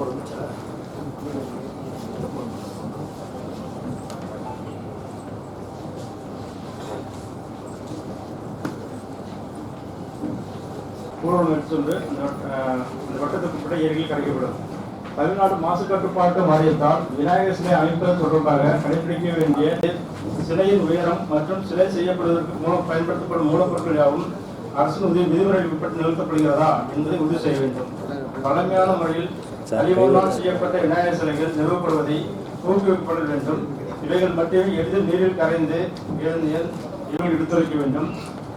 ஊரடங்கு எடுத்துண்டு. விநாயகர் சிலை அமைப்பது தொடர்பாக கடைபிடிக்க வேண்டிய சிலையின் உயரம் மற்றும் சிலை செய்யப்படுவதற்கு மூலம் பயன்படுத்தப்படும் மூலப்பொருட்கள் யாவும் அரசின் உதவி நிறுத்தப்படுகிறதா என்பதை உறுதி செய்ய வேண்டும். பழமையான முறையில் களிமண்ணால் செய்யப்பட்ட விநாயகர் சிலைகள் நிறுவப்படுவதை ஊக்குவிக்கப்பட வேண்டும். இவைகள் மட்டுமே எளிதில் நீரில் கரைந்து இவர்கள் எடுத்துரைக்க வேண்டும்.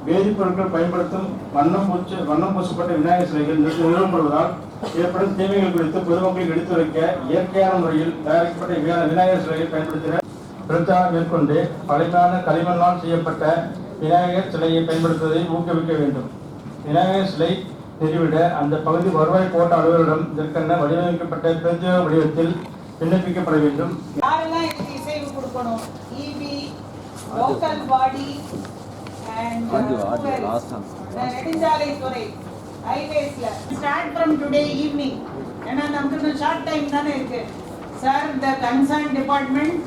வேதிப்பொருட்கள் பயன்படுத்தும் வண்ணம் பூச்சு வண்ணம் பூசப்பட்ட விநாயகர் சிலைகள் நிறு- நிறுவப்படுவதால் ஏற்படும் தீமைகள் குறித்து பொதுமக்களுக்கு எடுத்துரைக்க இயற்கையான முறையில் தயாரிக்கப்பட்ட விநாயகர் சிலையை பயன்படுத்தின பிரச்சாரம் மேற்கொண்டு பழமையான களிமண்ணால் செய்யப்பட்ட விநாயகர் சிலையை பயன்படுத்துவதை ஊக்குவிக்க வேண்டும். விநாயகர் சிலை நிறுவிட அந்த பகுதி வருவாய் கோட்ட அலுவலரிடம் இதற்கென வடிவமைக்கப்பட்ட பிரத்யேக வடிவத்தில் விண்ணப்பிக்கப்பட வேண்டும். யாரெல்லாம் இதுக்கு இசைவு கொடுக்கணும்? இபி லோக்கல் பாடி அண்ட் நெடுஞ்சாலைத்துறை ஹைவேஸ்ல ஸ்டார்ட் ஃப்ரம் டுடே ஈவினிங் ஏன்னா நமக்கு இன்னும் ஷார்ட் டைம் தானே இருக்கு. Sir the concern department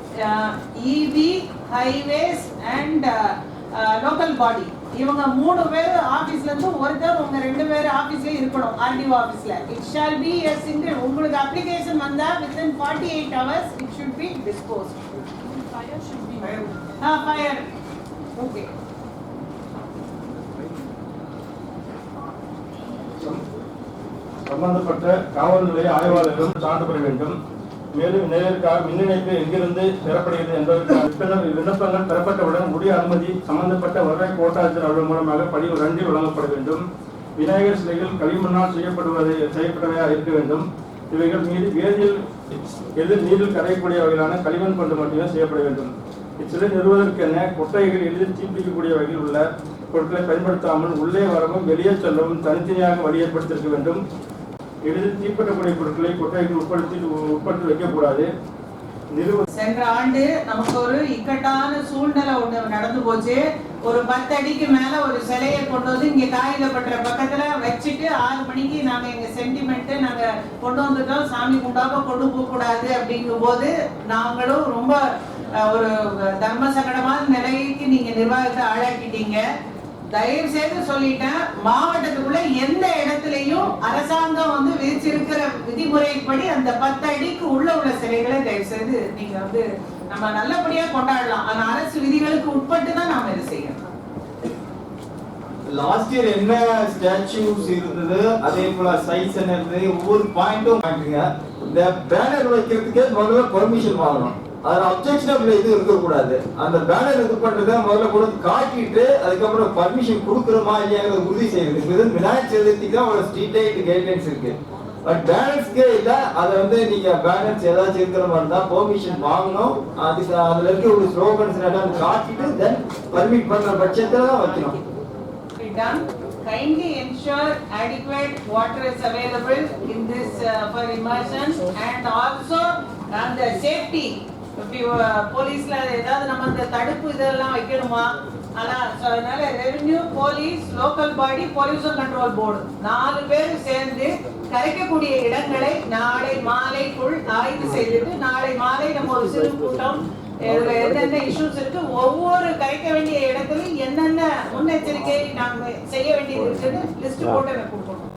EB highways and local body இவங்க மூணு பேர் ஆபீஸ்ல இருந்து ஒருத்தர் உங்க ரெண்டு பேர் ஆபீஸ்ல இருக்கணும் ஆர்டிஓ ஆபீஸ்ல it shall be a single உங்களுக்கு அப்ளிகேஷன் வந்தா within forty eight hours it should be dispose Fire should be. Ah fire okay சம்பந்தப்பட்ட காவல் நிலைய ஆய்வாளர்களும் சான்று பெற வேண்டும். மேலும் நேருக்காக மின் இணைப்பு எங்கிருந்து பெறப்படுகிறது என்பதற்கான விண்ணப்பங்கள் பெறப்பட்டவுடன் உரிய அனுமதி சம்பந்தப்பட்ட வருவாய் கோட்டாட்சியர் அலுவலர் மூலமாக பதிவு ரெண்டி வழங்கப்பட வேண்டும். விநாயகர் சிலைகள் களிமண்ணால் செய்யப்படுவது செய்யப்பட்டவையாக இருக்க வேண்டும். இவைகள் மீது வேதியியல் எதிர் நீரில் கரையக்கூடிய வகையிலான களிமண் கொண்டு மட்டுமே செய்யப்பட வேண்டும். இச்சிலை நிறுவதற்கென கொட்டைகள் எளிதில் தீப்பிடிக்கக்கூடிய வகையில் உள்ள பொருட்களை பயன்படுத்தாமல் உள்ளே வரவும் வெளியே செல்லவும் தனித்தனியாக வழி ஏற்படுத்தியிருக்க வேண்டும். எளிதில் தீப்பற்றக்கூடிய பொருட்களை கொட்டைகள் உட்படுத்தி உட்படுத்தி வைக்கக்கூடாது. சென்ற ஆண்டு நமக்கு ஒரு இக்கட்டான சூழ்நிலை ஒண்ணு நடந்து போச்சு. ஒரு பத்து அடிக்கு மேல ஒரு சிலையை கொண்டு வந்து இங்க காகிதப்பட்டுற பக்கத்துல வச்சுட்டு ஆறு மணிக்கு நாங்க எங்க சென்டிமெண்ட் நாங்க கொண்டு வந்துட்டோம். சாமி குண்டாக கொண்டு போக கூடாது அப்படிங்கும் போது நாங்களும் ரொம்ப அஹ், ஒரு தர்ம சங்கடமான நிலைக்கு நீங்க நிர்வாகத்தை ஆளாக்கிட்டீங்க. தயவு செய்து சொல்லிட்டேன் மாவட்டத்துக்குள்ள எந்த இடத்துலயும் அரசாங்கம் வந்து விதிச்சிருக்கிற விதிமுறைப்படி அந்த பத்து அடிக்கு உள்ள உள்ள சிலைகளை தயவு செய்து நீங்க வந்து நம்ம நல்லபடியா கொண்டாடலாம். ஆனா அரசு விதிகளுக்கு உட்பட்டு தான் நாம இதை செய்யணும். லாஸ்ட் இயர் என்ன ஸ்டாச்சுஸ் இருந்தது அதே போல சைஸ் என்ன இருந்தது ஒவ்வொரு பாயிண்ட்டும் பாயிண்ட்டுங்க இந்த பேனர் வைக்கிறதுக்கே முதல்ல பெர்மிஷன் வாங்கணும். அதுல அப்செக்ஷனபிள் இது இருக்கக்கூடாது. அந்த பேனர் இது பண்றத முதல்ல கூட காட்டிட்டு அதுக்கப்புறம் பர்மிஷன் கொடுக்குறோமா இல்லையாங்கிறத உறுதி செய்யுது இது விநாயகர் சதுர்த்திக்கு தான் ஒரு ஸ்ட்ரீட் கைட்லைன்ஸ் இருக்கு. பட் பேலன்ஸ்க்கே இல்ல. அதை வந்து நீங்க பேலன்ஸ் ஏதாச்சும் இருக்கிற மாதிரி தான் பெர்மிஷன் வாங்கணும். அதுக்கு அதுல இருக்க ஒரு ஸ்லோகன்ஸ் காட்டிட்டு தென் பர்மிட் பண்ற பட்சத்துல தான் வைக்கணும். Kindly ensure adequate water is available in this uh, for immersion and also on the safety. போலீஸ்ல ஏதாவது நம்ம இந்த தடுப்பு இதெல்லாம் வைக்கணுமா? ஆனா அதனால revenue police local body pollution control board நாலு பேர் சேர்ந்து கரைக்கக்கூடிய இடங்களை நாளை மாலைக்குள் ஆய்வு செய்துட்டு நாளை மாலை நம்ம ஒரு சிறு கூட்டம் இதுல என்னென்ன இஷ்யூஸ் இருக்கு ஒவ்வொரு கரைக்க வேண்டிய இடத்துலயும் என்னென்ன முன்னெச்சரிக்கை நாங்க செய்ய வேண்டியது இருக்குன்னு லிஸ்ட் போட்டு எனக்கு கொடுக்கணும்.